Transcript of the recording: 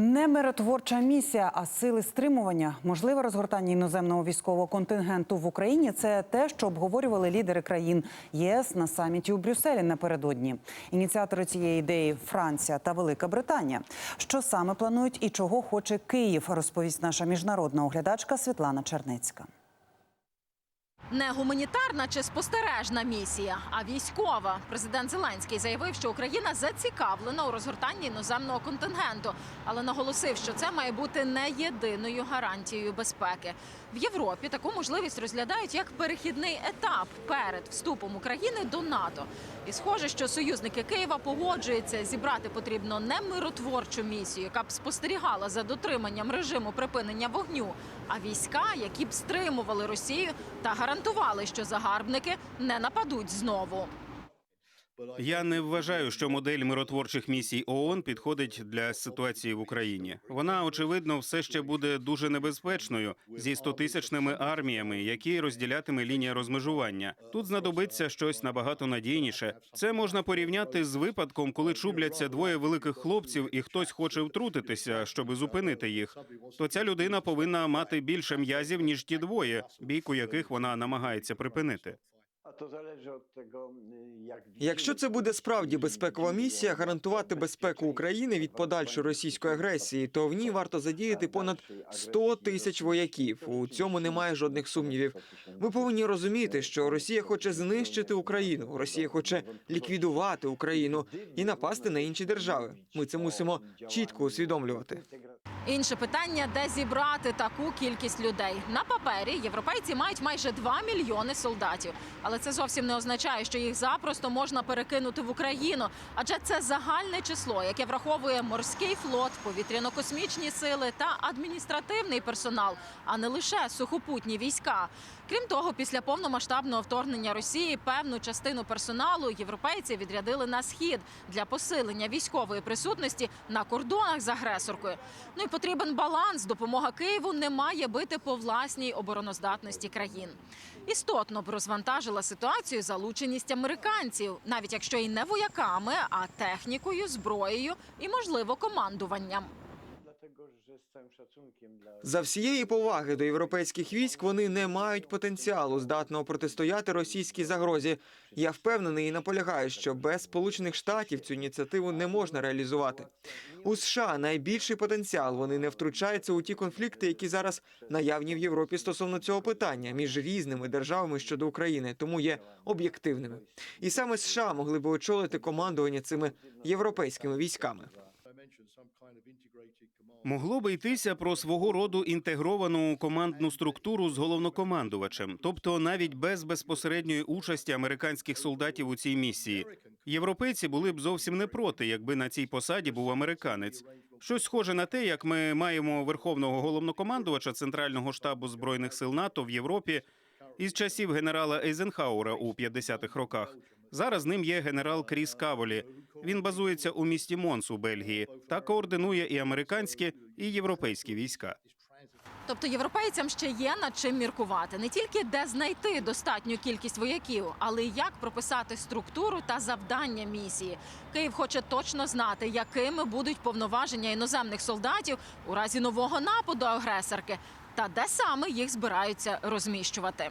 Не миротворча місія, а сили стримування. Можливе розгортання іноземного військового контингенту в Україні це те, що обговорювали лідери країн ЄС на саміті у Брюсселі напередодні. Ініціатори цієї ідеї Франція та Велика Британія. Що саме планують і чого хоче Київ, розповість наша міжнародна оглядачка Світлана Чернецька. Не гуманітарна чи спостережна місія, а військова. Президент Зеленський заявив, що Україна зацікавлена у розгортанні іноземного контингенту, але наголосив, що це має бути не єдиною гарантією безпеки. В Європі таку можливість розглядають як перехідний етап перед вступом України до НАТО. І схоже, що союзники Києва погоджуються зібрати потрібно не миротворчу місію, яка б спостерігала за дотриманням режиму припинення вогню, а війська, які б стримували Росію та гарантували, що загарбники не нападуть знову. Я не вважаю, що модель миротворчих місій ООН підходить для ситуації в Україні. Вона очевидно все ще буде дуже небезпечною зі стотисячними арміями, які розділятиме лінія розмежування. Тут знадобиться щось набагато надійніше. Це можна порівняти з випадком, коли чубляться двоє великих хлопців, і хтось хоче втрутитися, щоб зупинити їх. То ця людина повинна мати більше м'язів ніж ті двоє, бійку яких вона намагається припинити. Od tego, y, Якщо це буде справді безпекова місія, гарантувати безпеку України від подальшої російської агресії, то в ній варто задіяти понад 100 тисяч вояків. У цьому немає жодних сумнівів. Ми повинні розуміти, що Росія хоче знищити Україну, Росія хоче ліквідувати Україну і напасти на інші держави. Ми це мусимо чітко усвідомлювати. Інше питання, де зібрати таку кількість людей. На папері європейці мають майже 2 мільйони солдатів, але це зовсім не означає, що їх запросто можна перекинути в Україну, адже це загальне число, яке враховує морський флот, повітряно-космічні сили та адміністративний персонал, а не лише сухопутні війська. Крім того, після повномасштабного вторгнення Росії певну частину персоналу європейці відрядили на схід для посилення військової присутності на кордонах з агресоркою. Ну і потрібен баланс. Допомога Києву не має бити по власній обороноздатності країн. Істотно б розвантажила ситуацію залученість американців, навіть якщо і не вояками, а технікою, зброєю і можливо командуванням. За всієї поваги до європейських військ вони не мають потенціалу здатного протистояти російській загрозі. Я впевнений і наполягаю, що без Сполучених Штатів цю ініціативу не можна реалізувати. У США найбільший потенціал. Вони не втручаються у ті конфлікти, які зараз наявні в Європі стосовно цього питання між різними державами щодо України, тому є об'єктивними. І саме США могли би очолити командування цими європейськими військами. Могло би йтися про свого роду інтегровану командну структуру з головнокомандувачем, тобто навіть без безпосередньої участі американських солдатів у цій місії. Європейці були б зовсім не проти, якби на цій посаді був американець. Щось схоже на те, як ми маємо верховного головнокомандувача Центрального штабу збройних сил НАТО в Європі із часів генерала Ейзенхауера у 50-х роках. Зараз ним є генерал Кріс Каволі. Він базується у місті Монс у Бельгії та координує і американські, і європейські війська. Тобто європейцям ще є над чим міркувати не тільки де знайти достатню кількість вояків, але й як прописати структуру та завдання місії. Київ хоче точно знати, якими будуть повноваження іноземних солдатів у разі нового нападу агресорки, та де саме їх збираються розміщувати.